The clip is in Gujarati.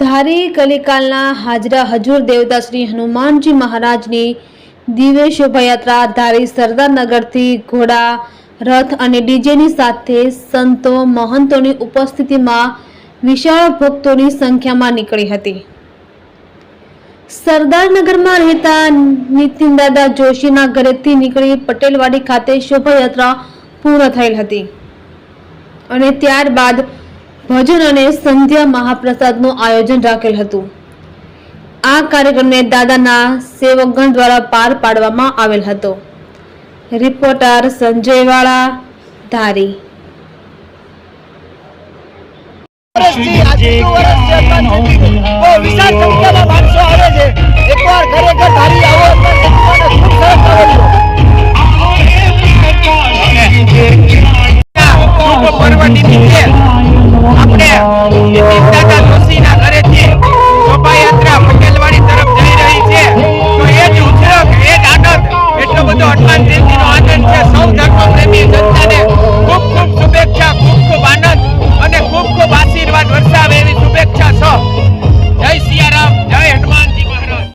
ધારી કલિકાલના હાજરા હજુર દેવતા શ્રી હનુમાનજી મહારાજની દિવ્ય શોભાયાત્રા ધારી સરદારનગરથી ઘોડા, રથ અને ડીજેની સાથે સંતો મહંતોની ઉપસ્થિતિમાં વિશાળ ભક્તોની સંખ્યામાં નીકળી હતી. સરદારનગરમાં રહેતા નીતિનદાદા જોશીના ઘરેથી નીકળી પટેલવાડી ખાતે શોભાયાત્રા પૂર્ણ થયેલ હતી. અને ત્યારબાદ ભજન અને સંધ્યા મહાપ્રસાદનું આયોજન રાખેલ હતું. આ કાર્યક્રમને દાદાના સેવકગણ દ્વારા પાર પાડવામાં આવેલ હતો. રિપોર્ટર સંજયવાળા ધારી. વિશાળ સંખ્યામાં માણસો આવે. છે એકવાર ખરેખર ધારી આવો. એટલે